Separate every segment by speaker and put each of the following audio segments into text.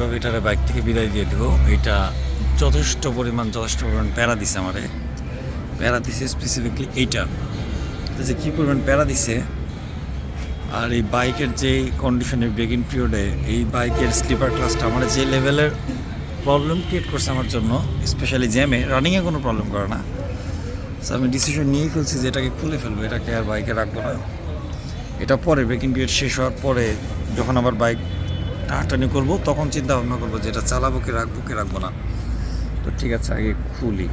Speaker 1: ভাবে এটারে বাইক থেকে বিদায় দিয়ে দেবো। এটা যথেষ্ট পরিমাণ যথেষ্ট পরিমাণ প্যারা দিছে আমারে। প্যারা দিছে স্পেসিফিকলি এইটা। যে কী পরিমাণ প্যারা দিছে, আর এই বাইকের যে কন্ডিশনের ব্রেকিং পিরিয়ডে এই বাইকের স্লিপার ক্লাসটা আমার যে লেভেলের প্রবলেম ক্রিয়েট করছে আমার জন্য স্পেশালি জ্যামে রানিংয়ে কোনো প্রবলেম করে না। সো আমি ডিসিশন নিয়েই ফেলছি যে এটাকে খুলে ফেলব, এটাকে আর বাইকে রাখব না। এটা পরে ব্রেকিং পিরিয়ড শেষ হওয়ার পরে যখন আবার বাইক টানাটানি করব, তখন চিন্তা ভাবনা করব যে এটা চালাবো কি রাখব কি রাখব না। তো ঠিক আছে, আগে খুলি।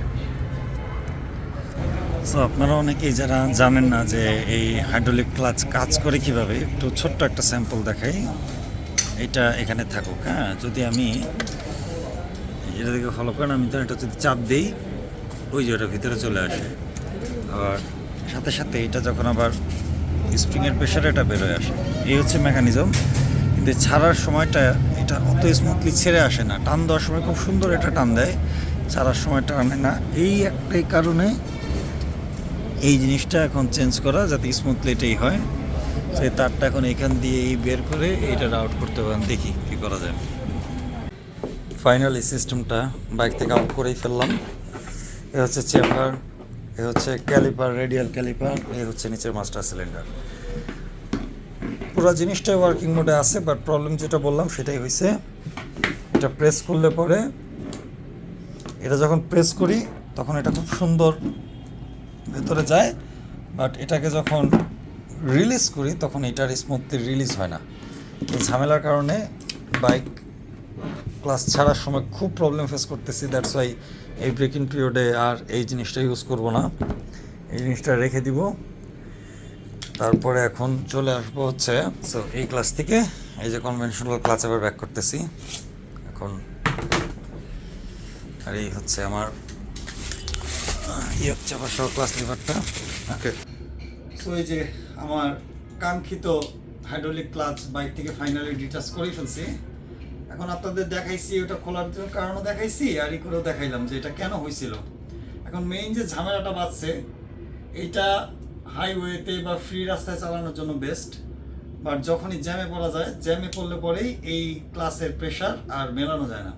Speaker 1: সো আপনারা অনেকেই যারা জানেন না যে এই হাইড্রোলিক ক্লাচ কাজ করে কীভাবে, একটু ছোট্ট একটা স্যাম্পল দেখাই। এটা এখানে থাকুক হ্যাঁ? যদি আমি এটা দিকে ফলো করেন, আমি তো এটা যদি চাপ দিই, ওই যে ওটা ভিতরে চলে আসে। আবার সাথে সাথে এটা যখন আবার স্প্রিংয়ের প্রেশারে এটা বেরোয় আসে। এই হচ্ছে মেকানিজম কিন্তু ছাড়ার সময়টা এটা অত স্মুথলি ছেড়ে আসে না, টান দেওয়ার সময় খুব সুন্দর এটা টান দেয়, ছাড়ার সময় টানে না। এই একটাই কারণে এই জিনিসটা এখন চেঞ্জ করা যাতে স্মুথলি এটাই হয়। সেই তারটা এখন এখান দিয়ে এই বের করে এইটা আউট করতে পারেন দেখি কি করা যায়। ফাইনাল এই সিস্টেমটা বাইক থেকে আউট করেই ফেললাম। এ হচ্ছে চেম্বার এ হচ্ছে ক্যালিপার রেডিয়াল ক্যালিপার এ হচ্ছে নিচের মাস্টার সিলিন্ডার পুরো জিনিসটাই ওয়ার্কিং মোডে আছে বাট প্রবলেম যেটা বললাম সেটাই হয়েছে এটা প্রেস করলে পরে এটা যখন প্রেস করি, তখন এটা খুব সুন্দর ভেতরে যায় বাট এটাকে যখন রিলিজ করি, তখন এটার স্মুথলি রিলিজ হয় না। এই ঝামেলার কারণে বাইক ক্লাস ছাড়ার সময় খুব প্রবলেম ফেস করতেছি দ্যাটস ওয়াই এই ব্রেকিং পিরিয়ডে আর এই জিনিসটা ইউজ করব না। এই জিনিসটা রেখে দিব। তারপরে এখন চলে আসব হচ্ছে সো এই ক্লাস থেকে এই যে কনভেনশনাল ক্লাস আবার ব্যাক করতেছি। এখন আর এই হচ্ছে আমার ই হচ্ছে আমার সহ ক্লাস লিভারটা ওকে সো এই যে আমার কাঙ্ক্ষিত হাইড্রোলিক ক্লাচ বাইক থেকে ফাইনালি ডিটাচ করেই ফেলছি। এখন আপনাদের দেখাইছি ওটা খোলার জন্য কারণও দেখাইছি আর ই করেও দেখাইলাম যে এটা কেন হয়েছিল এখন মেইন যে ঝামেলাটা বাজছে এটা হাইওয়েতে বা ফ্রি রাস্তায় চালানোর জন্য বেস্ট বাট যখনই জ্যামে পড়া যায় জ্যামে পড়লে পরেই এই ক্লাসের প্রেশার আর মেলানো যায় না।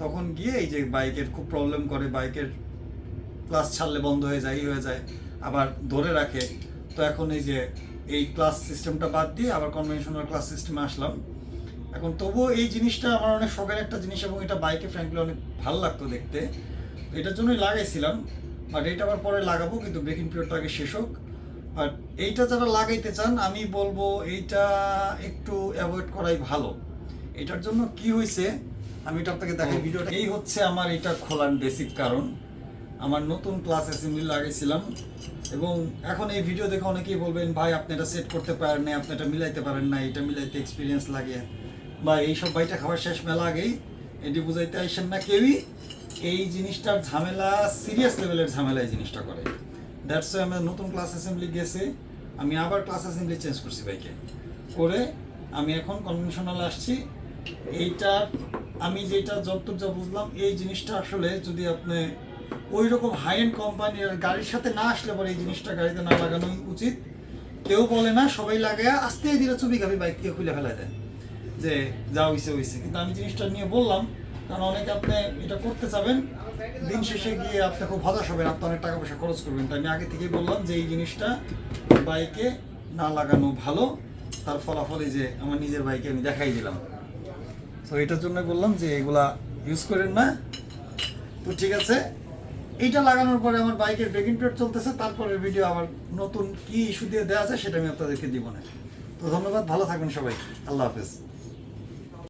Speaker 1: তখন গিয়ে এই যে বাইকের খুব প্রবলেম করে, বাইকের ক্লাস ছাড়লে বন্ধ হয়ে যায় হয়ে যায়, আবার ধরে রাখে। তো এখন এই যে এই ক্লাস সিস্টেমটা বাদ দিয়ে আবার কনভেনশনাল ক্লাস সিস্টেমে আসলাম। এখন তবুও এই জিনিসটা আমার অনেক শখের একটা জিনিস এবং এটা বাইকে ফ্র্যাঙ্কলি অনেক ভালো লাগতো দেখতে। এটার জন্যই লাগাইছিলাম বাট এটা আবার পরে লাগাবো, কিন্তু ব্রেকিং পিরিয়ডটা আগে শেষ হোক। বাট এইটা যারা লাগাইতে চান আমি বলব এইটা একটু অ্যাভয়েড করাই ভালো। এটার জন্য কি হয়েছে আমি এটা আপনাকে দেখাই ভিডিওটা। এই হচ্ছে আমার এটা খোলার বেসিক কারণ। আমার নতুন ক্লাস অ্যাসেম্বলি লাগাইছিলাম। এবং এখন এই ভিডিও দেখে অনেকেই বলবেন ভাই আপনি এটা সেট করতে পারেন না আপনি এটা মিলাইতে পারেন না এটা মিলাইতে এক্সপিরিয়েন্স লাগে। বা এইসব বাইটা খাওয়ার শেষ মেলা আগেই এটি বুঝাইতে আসেন না কেউই। এই জিনিসটার ঝামেলা সিরিয়াস লেভেলের ঝামেলা এই জিনিসটা করে। দ্যাটস ওয়াই আমার নতুন ক্লাস অ্যাসেম্বলি গেছে, আমি আবার ক্লাস অ্যাসেম্বলি চেঞ্জ করছি বাইকে করে আমি এখন কনভেনশনাল আসছি। এইটার আমি যেটা যতটুকু যা বুঝলাম, এই জিনিসটা আসলে যদি আপনি ওই রকম হাই এন্ড কোম্পানির গাড়ির সাথে না আসলে পরে এই জিনিসটা গাড়িতে না লাগানোই উচিত। কেউ বলে না, সবাই লাগায় আস্তে ধীরে চুবি খাবি বাইক থেকে খুলে ফেলা দেয়। যে যা হইছে হইছে। কিন্তু আমি জিনিসটা নিয়ে বললাম কারণ অনেকে আপনি এটা করতে চাবেন, দিন শেষে গিয়ে আপনি খুব হতাশ হবেন, আপনি অনেক টাকা পয়সা খরচ করবেন। তাই আমি আগে থেকেই বললাম যে এই জিনিসটা বাইকে না লাগানো ভালো। তার ফলাফল এই যে আমার নিজের বাইকে আমি দেখাই দিলাম। তো এটার জন্য বললাম যে এগুলা ইউজ করেন না। তো ঠিক আছে, এইটা লাগানোর পরে আমার বাইকের ব্রেকিং পিরিয়ড চলতেছে। তারপরের ভিডিও আবার নতুন কি ইস্যু দিয়ে দেওয়া আছে সেটা আমি আপনাদেরকে দিব না। তো ধন্যবাদ, ভালো থাকবেন সবাই। আল্লাহ হাফেজ।